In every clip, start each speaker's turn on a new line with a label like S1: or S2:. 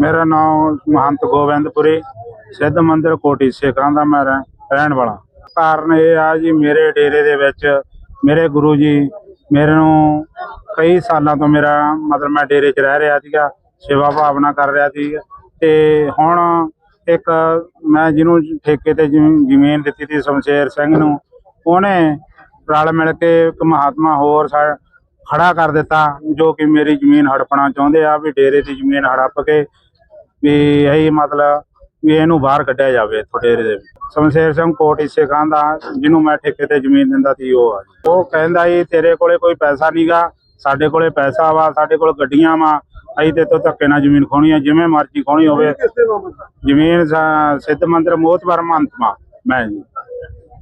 S1: ਮੇਰਾ ਨਾਮ ਮਹੰਤ ਗੋਬਿੰਦਪੁਰੀ, ਸਿੱਧ ਮੰਦਿਰ ਕੋਟੀ, ਸੇਖਾਂ ਦਾ ਮੈਂ ਰਹਿ- ਰਹਿਣ ਵਾਲਾ। ਕਾਰਨ ਇਹ ਆ ਜੀ, ਮੇਰੇ ਡੇਰੇ ਦੇ ਵਿੱਚ ਮੇਰੇ ਗੁਰੂ ਜੀ ਮੇਰੇ ਨੂੰ ਕਈ ਸਾਲਾਂ ਤੋਂ ਮੇਰਾ, ਮਤਲਬ ਮੈਂ ਡੇਰੇ 'ਚ ਰਹਿ ਰਿਹਾ ਸੀਗਾ, ਸੇਵਾ ਭਾਵਨਾ ਕਰ ਰਿਹਾ ਸੀ। ਤੇ ਹੁਣ ਇੱਕ ਮੈਂ ਜਿਹਨੂੰ ਠੇਕੇ ਤੇ ਜ਼ਮੀ- ਜ਼ਮੀਨ ਦਿੱਤੀ ਸੀ, ਸ਼ਮਸ਼ੇਰ ਸਿੰਘ ਨੂੰ, ਉਹਨੇ ਰਲ ਮਿਲ ਕੇ ਇੱਕ ਮਹਾਤਮਾ ਹੋਰ ਸਾ- ਖੜਾ ਕਰ ਦਿੱਤਾ, ਜੋ ਕਿ ਮੇਰੀ ਜ਼ਮੀਨ ਹੜਪਣਾ ਚਾਹੁੰਦੇ ਆ, ਵੀ ਡੇਰੇ ਦੀ ਜ਼ਮੀਨ ਹੜਪ ਕੇ ਵੀ ਇਹੀ ਮਤਲਬ ਵੀ ਇਹਨੂੰ ਬਾਹਰ ਕੱਢਿਆ ਜਾਵੇ ਡੇਰੇ ਦੇ। ਸ਼ਮਸ਼ੇਰ ਸਿੰਘ ਕੋਟ ਇਸੇ ਖਾਂ ਦਾ ਜਿਹਨੂੰ ਮੈਂ ਠੇਕੇ ਤੇ ਜ਼ਮੀਨ ਦਿੰਦਾ ਸੀ ਉਹ ਆ। ਉਹ ਕਹਿੰਦਾ ਜੀ ਤੇਰੇ ਕੋਲੇ ਕੋਈ ਪੈਸਾ ਨਹੀਂਗਾ ਸਾਡੇ ਕੋਲੇ ਪੈਸਾ ਵਾ ਸਾਡੇ ਕੋਲ ਗੱਡੀਆਂ ਵਾ ਅਸੀਂ ਤੇ ਤੋਂ ਧੱਕੇ ਨਾਲ ਜ਼ਮੀਨ ਖੋਣੀ ਆ ਜਿਵੇਂ ਮਰਜ਼ੀ ਖੋਣੀ ਹੋਵੇ। ਜ਼ਮੀਨ ਸਿੱਧ ਮੰਦਰ ਮੋਹਤਵਰ ਮਹੰਤਮਾ ਮੈਂ ਜੀ।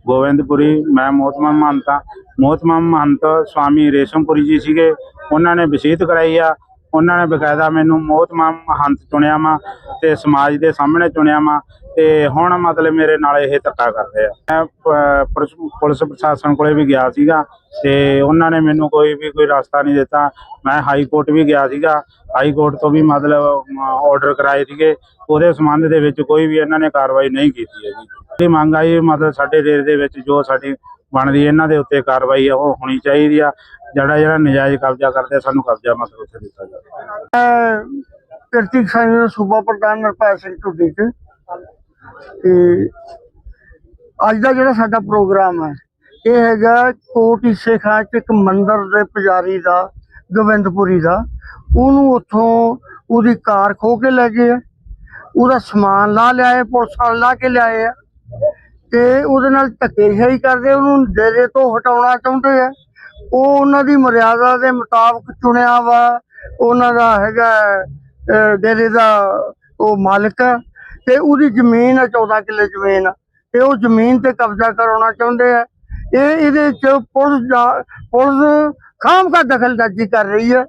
S1: ਗੋਬਿੰਦਪੁਰੀ ਮੈਂ ਮੋਹਤਮਾ ਮਹੰਤਾ ਮੋਹਤਮਾ ਮਹੰਤ ਸਵਾਮੀ ਰੇਸ਼ਮਪੁਰੀ ਜੀ ਸੀਗੇ ਉਹਨਾਂ ਨੇ ਵਸੀਅਤ ਕਰਾਈ ਆ ਉਹਨਾਂ ਨੇ ਬਕਾਇਦਾ ਮੈਨੂੰ ਮੋਹਤਮਾ ਮਹੰਤ ਚੁਣਿਆ ਮਾ ਤੇ ਸਮਾਜ ਦੇ ਸਾਹਮਣੇ ਚੁਣਿਆ ਮਾ ਤੇ ਹੁਣ ਮਤਲਬ ਮੇਰੇ ਨਾਲ ਇਹ ਧੱਕਾ ਕਰ ਰਹੇ। ਆ ਮੈਂ ਪੁਲਿਸ- ਪ੍ਰਸ਼ਾਸਨ ਕੋਲੇ ਵੀ ਗਿਆ ਸੀਗਾ ਤੇ ਉਹਨਾਂ ਨੇ ਮੈਨੂੰ ਕੋਈ ਵੀ ਕੋਈ ਰਸਤਾ ਨਹੀਂ ਦਿੱਤਾ। ਮੈਂ ਹਾਈ ਕੋਰਟ ਵੀ ਗਿਆ ਸੀਗਾ। ਹਾਈ ਕੋਰਟ ਤੋਂ ਵੀ ਮਤਲਬ ਆਰਡਰ ਕਰਾਏ ਸੀਗੇ। ਉਹਦੇ ਸੰਬੰਧ ਦੇ ਵਿੱਚ ਕੋਈ ਵੀ ਇਹਨਾਂ ਨੇ ਕਾਰਵਾਈ ਨਹੀਂ ਕੀਤੀ ਹੈਗੀ। ਇਹ ਮੰਗ ਆਈ ਮਤਲਬ ਸਾਡੇ ਡੇਰੇ ਦੇ ਵਿੱਚ ਜੋ ਸਾਡੀ ਬਣਦੀ ਇਹਨਾਂ ਦੇ ਉੱਤੇ ਕਾਰਵਾਈ ਆ, ਉਹ ਹੋਣੀ ਚਾਹੀਦੀ ਆ। ਜਿਹੜਾ ਜਿਹੜਾ ਨਜਾਇਜ਼ ਕਬਜ਼ਾ ਕਰਦੇ ਸਾਨੂੰ ਕਬਜ਼ਾ ਮਤਲਬ ਉੱਥੇ ਦਿੱਤਾ ਜਾਵੇ।
S2: ਕਿਰਤੀ ਸਿੰਘ ਦਾ ਸੂਬਾ ਪ੍ਰਧਾਨ ਨਰਪਾਲ ਸਿੰਘ ਢੁੱਡੀ ਤੇ ਅੱਜ ਦਾ ਜਿਹੜਾ ਸਾਡਾ ਪ੍ਰੋਗਰਾਮ ਹੈ, ਇਹ ਹੈਗਾ ਕੋਟ ਈਸੇ ਖਾਂ ਚ ਇੱਕ ਮੰਦਿਰ ਦੇ ਪੁਜਾਰੀ ਦਾ, ਗੋਬਿੰਦਪੁਰੀ ਦਾ। ਉਹਨੂੰ ਉੱਥੋਂ ਉਹਦੀ ਕਾਰ ਖੋ ਕੇ ਲੈ ਗਏ ਆ। ਉਹਦਾ ਸਮਾਨ ਲਾ ਲਿਆਏ, ਪੁਲਿਸ ਵਾਲੇ ਲਾ ਕੇ ਲਿਆਏ ਆ। ਤੇ ਉਹਦੇ ਨਾਲ ਧੱਕੇਸ਼ਾਹੀ ਕਰਦੇ, ਉਹਨੂੰ ਡੇਰੇ ਤੋਂ ਹਟਾਉਣਾ ਚਾਹੁੰਦੇ ਆ। ਉਹ ਉਹਨਾਂ ਦੀ ਮਰਿਆਦਾ ਦੇ ਮੁਤਾਬਕ ਚੁਣਿਆ ਵਾ। ਉਹਨਾਂ ਦਾ ਹੈਗਾ ਡੇਰੇ ਦਾ ਉਹ ਮਾਲਕ ਤੇ ਉਹਦੀ ਜ਼ਮੀਨ ਆ 14 ਕਿੱਲੇ ਜ਼ਮੀਨ ਤੇ ਉਹ ਜ਼ਮੀਨ ਤੇ ਕਬਜ਼ਾ ਕਰਾਉਣਾ ਚਾਹੁੰਦੇ ਆ। ਇਹ ਇਹਦੇ ਚ ਪੁਲਿਸ ਦਾ, ਪੁਲਿਸ ਖਾਮ ਕਾ ਦਖਲਅੰਦਾਜ਼ੀ ਕਰ ਰਹੀ ਹੈ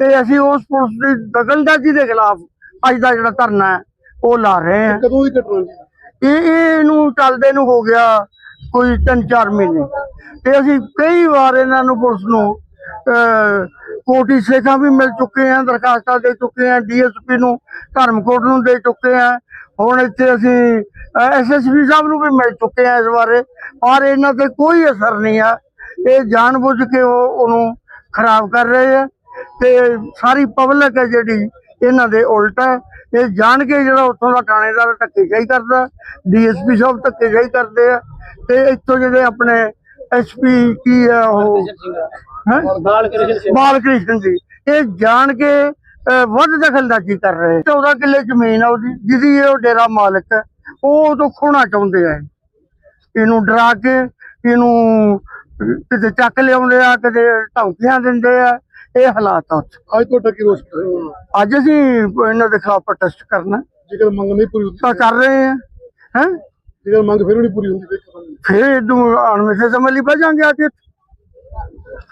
S2: ਤੇ ਅਸੀਂ ਉਸ ਪੁਲਿਸ ਦੀ ਦਖਲਅੰਦਾਜ਼ੀ ਦੇ ਖਿਲਾਫ ਅੱਜ ਦਾ ਜਿਹੜਾ ਧਰਨਾ ਹੈ, ਉਹ ਲਾ ਰਹੇ ਹਾਂ
S3: ਕਦੋਂ ਦੀ ਘਟਨਾ
S2: ਇਹ ਇਹਨੂੰ ਚੱਲਦੇ ਨੂੰ ਹੋ ਗਿਆ ਕੋਈ 3-4 ਮਹੀਨੇ। ਤੇ ਅਸੀਂ ਕਈ ਵਾਰ ਇਹਨਾਂ ਨੂੰ ਪੁਲਿਸ ਨੂੰ ਕੋਟੀ ਸੇਖਾਂ ਵੀ ਮਿਲ ਚੁੱਕੇ ਆ, ਦਰਖਾਸਤਾਂ ਦੇ ਚੁੱਕੇ ਆ, ਡੀਐਸਪੀ ਨੂੰ, ਧਰਮਕੋਟ ਨੂੰ ਦੇ ਚੁੱਕੇ ਆ। ਹੁਣ ਇੱਥੇ ਅਸੀਂ ਐਸਐਸਪੀ ਸਾਹਿਬ ਨੂੰ ਵੀ ਮਿਲ ਚੁੱਕੇ ਆ ਇਸ ਬਾਰੇ, ਪਰ ਇਹਨਾਂ ਤੇ ਕੋਈ ਅਸਰ ਨਹੀਂ ਆ। ਇਹ ਜਾਣਬੁੱਝ ਕੇ ਉਹ ਉਹਨੂੰ ਖਰਾਬ ਕਰ ਰਹੇ ਆ। ਤੇ ਸਾਰੀ ਪਬਲਿਕ ਹੈ ਜਿਹੜੀ, ਇਹਨਾਂ ਦੇ ਉਲਟ ਹੈ। ਇਹ ਜਾਣ ਕੇ ਜਿਹੜਾ ਉੱਥੋਂ ਦਾ ਥਾਣੇਦਾਰ ਧੱਕੇਸ਼ਾਹੀ ਕਰਦਾ ਡੀਐਸਪੀ ਸਾਹਿਬ ਧੱਕੇਸ਼ਾਹੀ ਕਰਦੇ ਆ ਤੇ ਇੱਥੋਂ ਜਿਹੜੇ ਆਪਣੇ ਐਸਪੀ ਕੀ ਆ ਉਹ ਹੈ? ਬਾਲ ਕ੍ਰਿਸ਼ਨ ਜੀ। ਇਹ ਜਾਣ ਕੇ ਵੱਧ ਦਖਲਅੰਦਾਜ਼ੀ ਕਰ ਰਹੇ 14 ਕਿੱਲੇ ਜ਼ਮੀਨ ਆ ਉਹਦੀ ਜਿਹਦੀ ਇਹ ਉਹ ਡੇਰਾ ਮਾਲਕ ਹੈ ਉਹ ਤੋਂ ਖੋਣਾ ਚਾਹੁੰਦੇ ਆ ਇਹਨੂੰ ਡਰਾ ਕੇ ਇਹਨੂੰ ਕਿਤੇ ਚੱਕ ਲਿਆਉਂਦੇ ਆ ਕਿਤੇ ਧਮਕੀਆਂ ਦਿੰਦੇ ਆ। ਇਹ ਹਾਲਾਤ ਆ ਉੱਥੇ।
S3: ਅੱਜ ਤੁਹਾਡਾ ਕੀ ਰੋਸ
S2: ਅੱਜ ਅਸੀਂ ਇਹਨਾਂ ਦੇ ਖਿਲਾਫ ਪ੍ਰੋਟੈਸਟ ਕਰਨਾ
S3: ਜੇਕਰ ਮੰਗ ਨਹੀਂ ਪੂਰੀ ਹੁੰਦੀ
S2: ਤਾਂ ਕਰ ਰਹੇ ਆ ਹੈ?
S3: ਜੇਕਰ ਮੰਗ ਫਿਰ ਵੀ ਨਹੀਂ ਪੂਰੀ ਹੁੰਦੀ?
S2: ਫਿਰ ਇਹਨੂੰ ਅਣਮਿੱਥੇ ਸਮੇਂ ਲਈ ਬਹਿ ਆ ਕੇ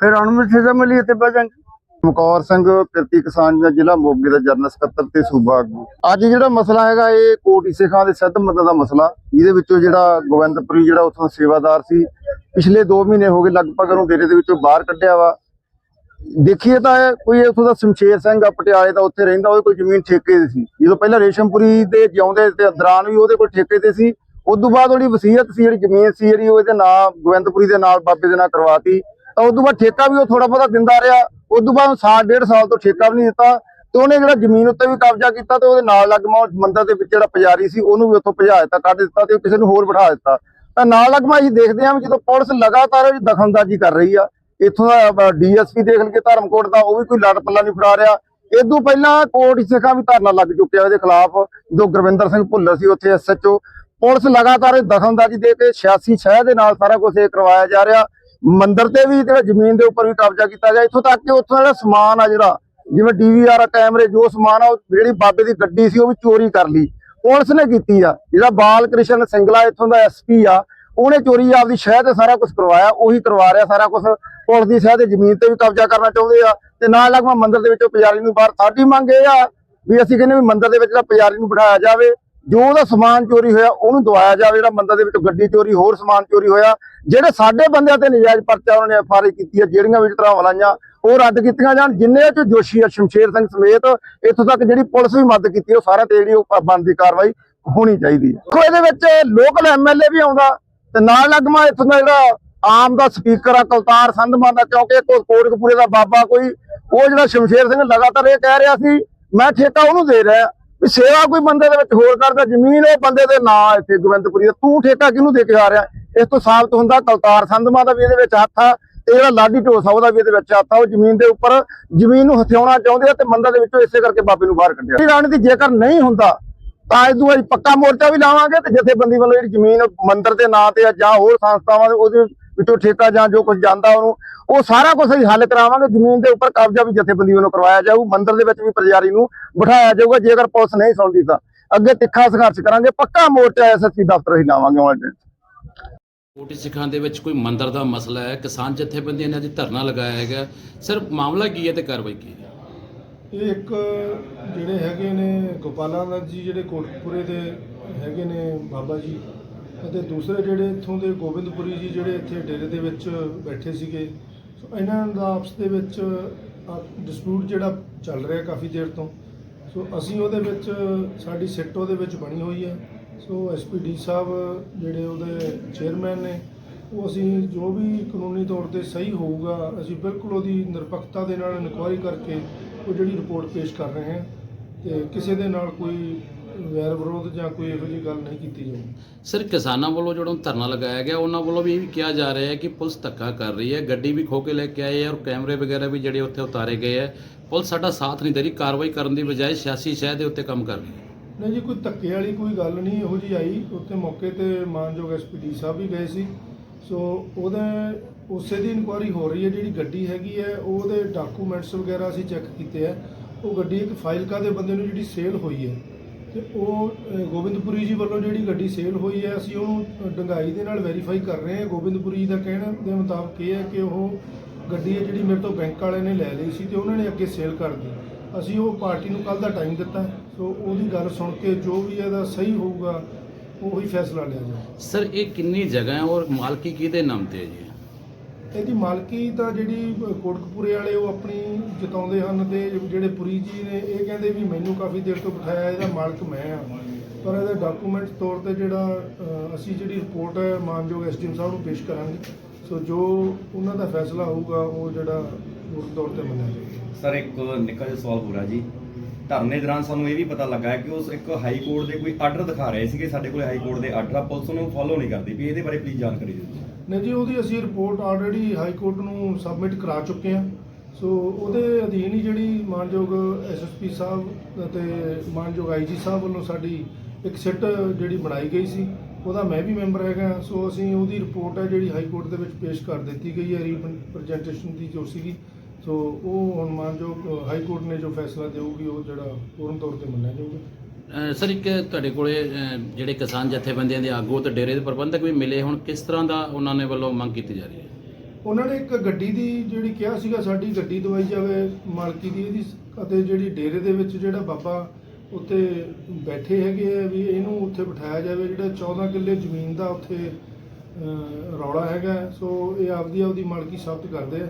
S2: ਫਿਰ ਅਣਮਿੱਥੇ ਸਮੇਂ ਲਈ ਇੱਥੇ ਬਹਿ ਜਾਾਂਗੇ।
S4: ਮਕੌਰ ਸਿੰਘ ਕਿਰਤੀ ਕਿਸਾਨ ਦਾ ਜ਼ਿਲ੍ਹਾ ਮੋਗੇ ਦਾ ਜਨਰਲ ਸਕੱਤਰ ਤੇ ਸੂਬਾ ਆਗੂ। ਅੱਜ ਜਿਹੜਾ ਮਸਲਾ ਹੈਗਾ ਇਹ ਕੋਟ ਈਸੇ ਖਾਂ ਦੇ ਸਿੱਧ ਮਦਦ ਦਾ ਮਸਲਾ। ਜਿਹਦੇ ਵਿੱਚੋਂ ਜਿਹੜਾ ਗੋਬਿੰਦਪੁਰੀ ਜਿਹੜਾ ਉੱਥੋਂ ਸੇਵਾਦਾਰ ਸੀ ਪਿਛਲੇ 2 ਮਹੀਨੇ ਹੋ ਗਏ ਲਗਭਗ ਉਹਨੂੰ ਡੇਰੇ ਦੇ ਵਿੱਚੋਂ ਬਾਹਰ ਕੱਢਿਆ ਵਾ। ਦੇਖੀਏ ਤਾਂ ਕੋਈ ਉੱਥੋਂ ਦਾ ਸ਼ਮਸ਼ੇਰ ਸਿੰਘ ਆ, ਪਟਿਆਲੇ ਦਾ ਉੱਥੇ ਰਹਿੰਦਾ, ਉਹਦੇ ਕੋਲ ਜ਼ਮੀਨ ਠੇਕੇ ਦੀ ਸੀ। ਜਦੋਂ ਪਹਿਲਾਂ ਰੇਸ਼ਮਪੁਰੀ ਦੇ ਜਿਉਂਦੇ ਤੇ ਦੌਰਾਨ ਵੀ ਉਹਦੇ ਕੋਲ ਠੇਕੇ ਤੇ ਸੀ ਉਸ ਤੋਂ ਬਾਅਦ ਉਹਦੀ ਵਸੀਅਤ ਸੀ, ਜਿਹੜੀ ਜ਼ਮੀਨ ਸੀ, ਜਿਹੜੀ ਉਹਦੇ ਨਾਂ ਨਾਲ ਗੋਬਿੰਦਪੁਰੀ ਦੇ ਨਾਲ ਬਾਬੇ ਦੇ ਨਾਲ ਕਰਵਾਤੀ। ਤਾਂ ਉਸ ਤੋਂ ਬਾਅਦ ਠੇਕਾ ਵੀ ਉਹ ਥੋੜਾ ਬਹੁਤਾ ਦਿੰਦਾ ਰਿਹਾ। ਉਸ ਤੋਂ ਬਾਅਦ ਸਾਲ, ਡੇਢ ਸਾਲ ਤੋਂ ਠੇਕਾ ਵੀ ਨਹੀਂ ਦਿੱਤਾ ਤੇ ਉਹਨੇ ਜਿਹੜਾ ਜ਼ਮੀਨ ਉੱਤੇ ਵੀ ਕਬਜ਼ਾ ਕੀਤਾ ਤੇ ਉਹਦੇ ਨਾਲ ਲੱਗਮਾ ਉਹ ਮੰਦਰ ਦੇ ਵਿੱਚ ਜਿਹੜਾ ਪੁਜਾਰੀ ਸੀ, ਉਹਨੂੰ ਵੀ ਉੱਥੋਂ ਭਜਾ ਦਿੱਤਾ, ਕੱਢ ਦਿੱਤਾ ਤੇ ਕਿਸੇ ਨੂੰ ਹੋਰ ਬਿਠਾ ਦਿੱਤਾ। ਤਾਂ ਨਾਲ ਲੱਗਮਾ ਅਸੀਂ ਦੇਖਦੇ ਹਾਂ ਵੀ ਜਦੋਂ ਪੁਲਿਸ ਲਗਾਤਾਰ ਇਹਦੀ ਦਖਲਅੰਦਾਜ਼ੀ ਕਰ ਰਹੀ ਆ ਇੱਥੋਂ ਦਾ ਡੀਐਸਪੀ ਦੇਖ ਲਈਏ, ਧਰਮਕੋਟ ਦਾ, ਉਹ ਵੀ ਕੋਈ ਲੜ ਪੱਲਾ ਨਹੀਂ ਫੜਾ ਰਿਹਾ। ਇਦੋਂ ਪਹਿਲਾਂ ਕੋਟ ਸਿੱਖਾਂ ਵੀ ਧਰਨਾ ਲੱਗ ਚੁੱਕਿਆ ਇਹਦੇ ਖਿਲਾਫ। ਜੋ ਗੁਰਵਿੰਦਰ ਸਿੰਘ ਭੁੱਲਰ ਸੀ ਉੱਥੇ ਐਸਐਚਓ ਪੁਲਿਸ ਲਗਾਤਾਰ ਦਖਲਅੰਦਾਜ਼ੀ ਦੇ ਕੇ 86 ਸ਼ਹਿਰ ਦੇ ਨਾਲ ਸਾਰਾ ਕੁਝ ਇਹ ਕਰਵਾਇਆ ਜਾ ਰਿਹਾ। ਮੰਦਿਰ ਤੇ ਵੀ ਤੇ ਜ਼ਮੀਨ ਦੇ ਉੱਪਰ ਵੀ ਕਬਜ਼ਾ ਕੀਤਾ ਗਿਆ। ਇੱਥੋਂ ਤੱਕ ਕਿ ਉੱਥੋਂ ਜਿਹੜਾ ਸਮਾਨ ਆ ਜਿਹੜਾ, ਜਿਵੇਂ ਡੀਵੀਆਰ ਕੈਮਰੇ, ਜੋ ਸਮਾਨ ਆ ਜਿਹੜੀ ਬਾਬੇ ਦੀ ਗੱਡੀ ਸੀ, ਉਹ ਵੀ ਚੋਰੀ ਕਰ ਲਈ। ਪੁਲਿਸ ਨੇ ਕੀਤੀ ਆ। ਜਿਹੜਾ ਬਾਲ ਕ੍ਰਿਸ਼ਨ ਸਿੰਗਲਾ ਇੱਥੋਂ ਦਾ ਐਸਪੀ ਆ, ਉਹਨੇ ਚੋਰੀ ਆਪਦੀ ਸ਼ਹਿਰ ਤੇ ਸਾਰਾ ਕੁਝ ਕਰਵਾਇਆ। ਉਹੀ ਕਰਵਾ ਰਿਹਾ ਸਾਰਾ ਕੁਝ ਪੁਲਿਸ ਦੀ ਸ਼ਹਿਰ ਤੇ ਜ਼ਮੀਨ ਤੇ ਵੀ ਕਬਜ਼ਾ ਕਰਨਾ ਚਾਹੁੰਦੇ ਆ ਤੇ ਨਾਲ ਲੱਗਵਾ ਮੰਦਿਰ ਦੇ ਵਿੱਚੋਂ ਪੁਜਾਰੀ ਨੂੰ ਬਾਹਰ ਸਾਡੀ ਮੰਗ ਇਹ ਆ ਵੀ ਅਸੀਂ ਕਹਿੰਦੇ ਵੀ ਮੰਦਿਰ ਦੇ ਵਿੱਚ ਜਿਹੜਾ ਪੁਜਾਰੀ ਨੂੰ ਬਿਠਾਇਆ ਜਾਵੇ, ਜੋ ਉਹਦਾ ਸਮਾਨ ਚੋਰੀ ਹੋਇਆ ਉਹਨੂੰ ਦਵਾਇਆ ਜਾਵੇ, ਜਿਹੜਾ ਮੰਦਿਰ ਦੇ ਵਿੱਚ ਗੱਡੀ ਚੋਰੀ, ਹੋਰ ਸਮਾਨ ਚੋਰੀ ਹੋਇਆ, ਜਿਹੜੇ ਸਾਡੇ ਬੰਦਿਆਂ ਤੇ ਨਜਾਇਜ਼ ਪਰਚਾ ਉਹਨਾਂ ਨੇ ਐਫਆਰਆਈ ਕੀਤੀ ਹੈ ਜਿਹੜੀਆਂ ਵੀ ਧਰਾਵਾਂ ਲਾਈਆਂ ਉਹ ਰੱਦ ਕੀਤੀਆਂ ਜਾਣ, ਜਿੰਨੇ ਚ ਜੋਸ਼ੀ ਆ, ਸ਼ਮਸ਼ੇਰ ਸਿੰਘ ਸਮੇਤ, ਇੱਥੋਂ ਤੱਕ ਜਿਹੜੀ ਪੁਲਿਸ ਵੀ ਮਦਦ ਕੀਤੀ, ਉਹ ਸਾਰਾ ਤੇ ਜਿਹੜੀ ਉਹ ਬਣਦੀ ਕਾਰਵਾਈ ਹੋਣੀ ਚਾਹੀਦੀ ਹੈ ਦੇਖੋ ਇਹਦੇ ਵਿੱਚ ਲੋਕਲ ਐਮਐਲਏ ਵੀ ਆਉਂਦਾ, ਤੇ ਨਾਲ ਲੱਗਮਾ ਇੱਥੋਂ ਦਾ ਜਿਹੜਾ ਆਮ ਦਾ ਸਪੀਕਰ ਆ ਕਲਤਾਰ ਸੰਧਮਾ ਦਾ, ਕਿਉਂਕਿ ਕੋਟਕਪੂਰੇ ਦਾ ਬਾਬਾ ਕੋਈ, ਉਹ ਜਿਹੜਾ ਸ਼ਮਸ਼ੇਰ ਸਿੰਘ ਲਗਾਤਾਰ ਇਹ ਕਹਿ ਰਿਹਾ ਸੀ, ਮੈਂ ਠੇਕਾ ਉਹਨੂੰ ਦੇ ਰਿਹਾ, ਵੀ ਸੇਵਾ ਕੋਈ ਬੰਦੇ ਦੇ ਵਿੱਚ ਹੋਰ ਕਰਦਾ, ਜ਼ਮੀਨ ਉਹ ਬੰਦੇ ਦੇ ਨਾਂ ਇੱਥੇ ਗੋਬਿੰਦਪੁਰੀ ਦਾ। ਤੂੰ ਠੇਕਾ ਕਿਹਨੂੰ ਦੇ ਕੇ ਆ ਰਿਹਾ? ਇਸ ਤੋਂ ਸਾਬਤ ਹੁੰਦਾ ਕਲਤਾਰ ਸੰਧਮਾ ਦਾ ਵੀ ਇਹਦੇ ਵਿੱਚ ਹੱਥ ਆ, ਤੇ ਜਿਹੜਾ ਲਾਡੀ ਢੋਸਾ ਉਹਦਾ ਵੀ ਇਹਦੇ ਵਿੱਚ ਹੱਥ ਆ, ਉਹ ਜ਼ਮੀਨ ਦੇ ਉੱਪਰ ਜ਼ਮੀਨ ਨੂੰ ਹਥਿਆਉਣਾ ਚਾਹੁੰਦੇ ਆ ਤੇ ਮੰਦਰ ਦੇ ਵਿੱਚੋਂ ਇਸੇ ਕਰਕੇ ਬਾਬੇ ਨੂੰ ਬਾਹਰ ਕੱਢਿਆ। ਇਹ ਰਣਨੀਤੀ ਜੇਕਰ ਨਹੀਂ ਹੁੰਦਾ, ਤਾਂ ਇਸ ਅਸੀਂ ਪੱਕਾ ਮੋਰਚਾ ਵੀ ਲਾਵਾਂਗੇ ਤੇ ਜਥੇਬੰਦੀ ਵੱਲੋਂ ਜਿਹੜੀ ਜ਼ਮੀਨ ਮੰਦਰ ਦੇ ਨਾਂ ਤੇ ਆ ਜਾਂ ਹੋਰ ਸੰਸਥਾਵਾਂ ਦੇ, ਉਹਦੇ ਵਿੱਚੋਂ ਠੇਕਾ ਜਾਂ ਜੋ ਕੁਝ ਜਾਂਦਾ ਉਹਨੂੰ ਉਹ ਸਾਰਾ ਕੁਝ ਅਸੀਂ ਹੱਲ ਕਰਾਵਾਂਗੇ ਜ਼ਮੀਨ ਦੇ ਉੱਪਰ ਕਬਜ਼ਾ ਵੀ ਜਥੇਬੰਦੀ ਵੱਲੋਂ ਕਰਵਾਇਆ ਜਾਊ ਮੰਦਰ ਦੇ ਵਿੱਚ ਵੀ ਪ੍ਰਜਾਰੀ ਨੂੰ ਬਿਠਾਇਆ ਜਾਊਗਾ ਜੇਕਰ ਪੁਲਿਸ ਨਹੀਂ ਸੁਣਦੀ ਤਾਂ। ਅੱਗੇ ਤਿੱਖਾ ਸੰਘਰਸ਼ ਕਰਾਂਗੇ ਪੱਕਾ ਮੋਰਚਾ ਐਸਐਸਪੀ ਦਫ਼ਤਰ ਅਸੀਂ ਲਾਵਾਂਗੇ ਉਹਨਾਂ ਦੇ
S5: ਕੋਟੀ ਸਿੱਖਾਂ ਦੇ ਵਿੱਚ ਕੋਈ ਮੰਦਰ ਦਾ ਮਸਲਾ ਹੈ ਕਿਸਾਨ ਜਥੇਬੰਦੀਆਂ ਨੇ ਅੱਜ ਧਰਨਾ ਲਗਾਇਆ ਹੈਗਾ ਸਰ ਮਾਮਲਾ ਕੀ ਹੈ ਤੇ ਕਾਰਵਾਈ ਕੀ ਹੈ?
S3: ਇਹ ਇੱਕ ਜਿਹੜੇ ਹੈਗੇ ਨੇ ਗੋਪਾਲਾਨੰਦ ਜੀ ਜਿਹੜੇ ਕੋਟਕਪੂਰੇ ਦੇ ਹੈਗੇ ਨੇ ਬਾਬਾ ਜੀ ਅਤੇ ਦੂਸਰੇ ਜਿਹੜੇ ਇੱਥੋਂ ਦੇ ਗੋਬਿੰਦਪੁਰੀ ਜੀ ਜਿਹੜੇ ਇੱਥੇ ਡੇਰੇ ਦੇ ਵਿੱਚ ਬੈਠੇ ਸੀਗੇ, ਸੋ ਇਹਨਾਂ ਦਾ ਆਪਸ ਦੇ ਵਿੱਚ ਡਿਸਪਿਊਟ ਜਿਹੜਾ ਚੱਲ ਰਿਹਾ ਕਾਫੀ ਦੇਰ ਤੋਂ। ਸੋ ਅਸੀਂ ਉਹਦੇ ਵਿੱਚ, ਸਾਡੀ ਸਿੱਟ ਉਹਦੇ ਵਿੱਚ ਬਣੀ ਹੋਈ ਹੈ। ਸੋ ਐਸਪੀਡੀ ਸਾਹਿਬ ਜਿਹੜੇ ਉਹਦੇ ਚੇਅਰਮੈਨ ਨੇ, ਉਹ ਅਸੀਂ ਜੋ ਵੀ ਕਾਨੂੰਨੀ ਤੌਰ ਤੇ ਸਹੀ ਹੋਊਗਾ, ਅਸੀਂ ਬਿਲਕੁਲ ਉਹਦੀ ਨਿਰਪੱਖਤਾ ਦੇ ਨਾਲ ਇਨਕੁਆਇਰੀ ਕਰਕੇ ਉਹ ਜਿਹੜੀ ਰਿਪੋਰਟ ਪੇਸ਼ ਕਰ ਰਹੇ ਹਾਂ। ਤੇ ਕਿਸੇ ਦੇ ਨਾਲ ਕੋਈ ਵੈਰ ਵਿਰੋਧ ਜਾਂ ਕੋਈ ਇਹੋ ਜਿਹੀ ਗੱਲ ਨਹੀਂ ਕੀਤੀ ਜਾਊਗੀ
S5: ਸਰ ਕਿਸਾਨਾਂ ਵੱਲੋਂ ਜਿਹੜਾ ਧਰਨਾ ਲਗਾਇਆ ਗਿਆ ਉਹਨਾਂ ਵੱਲੋਂ ਵੀ ਇਹ ਵੀ ਕਿਹਾ ਜਾ ਰਿਹਾ ਹੈ ਕਿ ਪੁਲਿਸ ਧੱਕਾ ਕਰ ਰਹੀ ਹੈ। ਗੱਡੀ ਵੀ ਖੋ ਕੇ ਲੈ ਕੇ ਆਏ ਹੈ ਔਰ ਕੈਮਰੇ ਵਗੈਰਾ ਵੀ ਜਿਹੜੇ ਉੱਥੇ ਉਤਾਰੇ ਗਏ ਹੈ। ਪੁਲਿਸ ਸਾਡਾ ਸਾਥ ਨਹੀਂ ਦੇ ਰਹੀ ਕਾਰਵਾਈ ਕਰਨ ਦੀ ਬਜਾਏ ਸਿਆਸੀ ਸ਼ਹਿ ਦੇ ਉੱਤੇ ਕੰਮ ਕਰ ਰਹੀ ਹੈ।
S3: ਨਹੀਂ ਜੀ ਕੋਈ ਧੱਕੇ ਵਾਲੀ ਕੋਈ ਗੱਲ ਨਹੀਂ ਇਹੋ ਜਿਹੀ ਆਈ। ਉੱਥੇ ਮੌਕੇ ਤੇ ਮਾਨਯੋਗ ਐਸਪੀਡੀ ਸਾਹਿਬ ਵੀ ਗਏ ਸੀ। ਸੋ ਉਹਦੇ ਉਸੇ ਦੀ ਇਨਕੁਆਇਰੀ ਹੋ ਰਹੀ ਹੈ ਜਿਹੜੀ ਗੱਡੀ ਹੈਗੀ ਹੈ ਉਹਦੇ ਡਾਕੂਮੈਂਟਸ ਵਗੈਰਾ ਅਸੀਂ ਚੈੱਕ ਕੀਤੇ ਹੈ। ਉਹ ਗੱਡੀ ਇੱਕ ਫਾਈਲਕਾ ਦੇ ਬੰਦੇ ਨੂੰ ਜਿਹੜੀ ਸੇਲ ਹੋਈ ਹੈ। ਤੇ ਉਹ ਅ, ਗੋਬਿੰਦਪੁਰੀ ਜੀ ਵੱਲੋਂ ਜਿਹੜੀ ਗੱਡੀ ਸੇਲ ਹੋਈ ਹੈ ਅਸੀਂ ਉਹਨੂੰ ਅ, ਡੰਗਾਈ ਦੇ ਨਾਲ ਵੈਰੀਫਾਈ ਕਰ ਰਹੇ ਹਾਂ। ਗੋਬਿੰਦਪੁਰੀ ਜੀ ਦਾ ਕਹਿਣ ਦੇ ਮੁਤਾਬਕ ਇਹ ਹੈ ਕਿ ਉਹ ਗੱਡੀ ਹੈ ਜਿਹੜੀ ਮੇਰੇ ਤੋਂ ਬੈਂਕ ਵਾਲਿਆਂ ਨੇ ਲੈ ਲਈ ਸੀ ਤੇ ਉਹਨਾਂ ਨੇ ਅੱਗੇ ਸੇਲ ਕਰ ਦਿੱਤੀ। ਅਸੀਂ ਉਹ ਪਾਰਟੀ ਨੂੰ ਕੱਲ ਦਾ ਟਾਈਮ ਦਿੱਤਾ। ਸੋ ਉਹਦੀ ਗੱਲ ਸੁਣ ਕੇ ਜੋ ਵੀ ਇਹਦਾ ਸਹੀ ਹੋਊਗਾ ਉਹੀ ਫੈਸਲਾ ਲਿਆ ਜਾਊਗਾ
S5: ਸਰ ਇਹ ਕਿੰਨੀ ਜਗ੍ਹਾ ਹੈ ਔਰ ਮਾਲਕੀ ਕਿਹਦੇ ਨਾਮ ਤੇ ਹੈ ਜੀ?
S3: ਇਹਦੀ ਮਾਲਕੀ ਤਾਂ ਜਿਹੜੀ ਕੋਟਕਪੂਰੇ ਵਾਲੇ ਉਹ ਆਪਣੀ ਜਤਾਉਂਦੇ ਹਨ ਤੇ ਜਿਹੜੇ ਪੁਰੀ ਜੀ ਨੇ ਇਹ ਕਹਿੰਦੇ ਵੀ ਮੈਨੂੰ ਕਾਫੀ ਦੇਰ ਤੋਂ ਬਿਠਾਇਆ ਇਹਦਾ ਮਾਲਕ ਮੈਂ ਆ। ਪਰ ਇਹਦਾ ਡਾਕੂਮੈਂਟ ਤੌਰ ਤੇ ਜਿਹੜਾ ਅਸੀਂ ਜਿਹੜੀ ਰਿਪੋਰਟ ਹੈ ਮਾਨਯੋਗ ਐਸਡੀਐਮ ਸਾਹਿਬ ਨੂੰ ਪੇਸ਼ ਕਰਾਂਗੇ। ਸੋ ਜੋ ਉਹਨਾਂ ਦਾ ਫੈਸਲਾ ਹੋਊਗਾ, ਉਹ ਜਿਹੜਾ ਪੂਰਨ ਤੌਰ ਤੇ ਮੰਨਿਆ ਜਾਏਗਾ
S6: ਸਰ, ਇੱਕ ਨਿੱਕਾ ਜਿਹਾ ਸਵਾਲ ਹੋ ਰਿਹਾ ਜੀ। ਧਰਨੇ ਦੌਰਾਨ ਸਾਨੂੰ ਇਹ ਵੀ ਪਤਾ ਲੱਗਾ ਕਿ ਉਸ ਇੱਕ ਹਾਈ ਕੋਰਟ ਦੇ ਕੋਈ ਆਰਡਰ ਦਿਖਾ ਰਹੇ ਸੀਗੇ। ਸਾਡੇ ਕੋਲ ਹਾਈ ਕੋਰਟ ਦੇ ਆਰਡਰ ਆ, ਪੁਲਿਸ ਨੂੰ ਫੋਲੋ ਨਹੀਂ ਕਰਦੀ ਵੀ ਇਹਦੇ ਬਾਰੇ ਪਲੀਜ਼ ਜਾਣਕਾਰੀ ਦਿਓ
S3: ਨਹੀਂ ਜੀ, ਉਹਦੀ ਅਸੀਂ ਰਿਪੋਰਟ ਆਲਰੇਡੀ ਹਾਈ ਕੋਰਟ ਨੂੰ ਸਬਮਿਟ ਕਰਾ ਚੁੱਕੇ ਹਾਂ। ਸੋ ਉਹਦੇ ਅਧੀਨ ਹੀ ਜਿਹੜੀ ਮਾਨਯੋਗ ਐਸਐਸਪੀ ਸਾਹਿਬ ਅਤੇ ਮਾਨਯੋਗ ਆਈਜੀ ਸਾਹਿਬ ਵੱਲੋਂ ਸਾਡੀ ਇੱਕ ਸਿੱਟ ਜਿਹੜੀ ਬਣਾਈ ਗਈ ਸੀ, ਉਹਦਾ ਮੈਂ ਵੀ ਮੈਂਬਰ ਹੈਗਾ। ਸੋ ਅਸੀਂ ਉਹਦੀ ਰਿਪੋਰਟ ਹੈ ਜਿਹੜੀ ਹਾਈ ਕੋਰਟ ਦੇ ਵਿੱਚ ਪੇਸ਼ ਕਰ ਦਿੱਤੀ ਗਈ ਹੈ ਰੀਪ੍ਰੈਜੈਂਟੇਸ਼ਨ ਦੀ ਜੋ ਸੀਗੀ। ਸੋ ਉਹ ਹੁਣ ਮਾਨਯੋਗ ਹਾਈ ਕੋਰਟ ਨੇ ਜੋ ਫੈਸਲਾ ਦੇਊਗੀ, ਉਹ ਜਿਹੜਾ ਪੂਰਨ ਤੌਰ ਤੇ ਮੰਨਿਆ ਜਾਊਗਾ।
S5: ਸਰ, ਇੱਕ ਤੁਹਾਡੇ ਕੋਲੇ ਜਿਹੜੇ ਕਿਸਾਨ ਜਥੇਬੰਦੀਆਂ ਦੇ ਆਗੂ ਤੇ ਡੇਰੇ ਦੇ ਪ੍ਰਬੰਧਕ ਵੀ ਮਿਲੇ ਹੁਣ, ਕਿਸ ਤਰ੍ਹਾਂ ਦਾ ਉਹਨਾਂ ਨੇ ਵੱਲੋਂ ਮੰਗ ਕੀਤੀ ਜਾ ਰਹੀ ਹੈ?
S3: ਉਹਨਾਂ ਨੇ ਇੱਕ ਗੱਡੀ ਦੀ ਜਿਹੜੀ ਕਿਹਾ ਸੀਗਾ, ਸਾਡੀ ਗੱਡੀ ਦਵਾਈ ਜਾਵੇ, ਮਾਲਕੀ ਦੀ ਇਹਦੀ, ਅਤੇ ਜਿਹੜੀ ਡੇਰੇ ਦੇ ਵਿੱਚ ਜਿਹੜਾ ਬਾਬਾ ਉੱਥੇ ਬੈਠੇ ਹੈਗੇ ਆ ਵੀ ਇਹਨੂੰ ਉੱਥੇ ਬਿਠਾਇਆ ਜਾਵੇ, ਜਿਹੜਾ 14 ਕਿੱਲੇ ਜ਼ਮੀਨ ਦਾ ਉੱਥੇ ਰੌਲਾ ਹੈਗਾ, ਸੋ ਇਹ ਆਪਦੀ ਆਪਦੀ ਮਾਲਕੀ ਸਾਬਤ ਕਰਦੇ ਆ।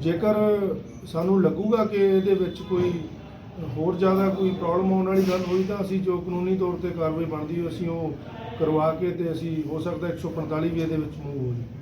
S3: ਜੇਕਰ ਸਾਨੂੰ ਲੱਗੂਗਾ ਕਿ ਇਹਦੇ ਵਿੱਚ ਕੋਈ ਹੋਰ ਜ਼ਿਆਦਾ ਕੋਈ ਪ੍ਰੋਬਲਮ ਆਉਣ ਵਾਲੀ ਗੱਲ ਹੋਈ ਤਾਂ ਅਸੀਂ ਜੋ ਕਾਨੂੰਨੀ ਤੌਰ ਤੇ ਕਾਰਵਾਈ ਬਣਦੀ ਹੋਈ ਅਸੀਂ ਉਹ ਕਰਵਾ ਕੇ ਤੇ ਅਸੀਂ ਹੋ ਸਕਦਾ 145 ਵੀ ਇਹਦੇ ਵਿੱਚ ਮੂਵ ਹੋ ਜਾਵੇ।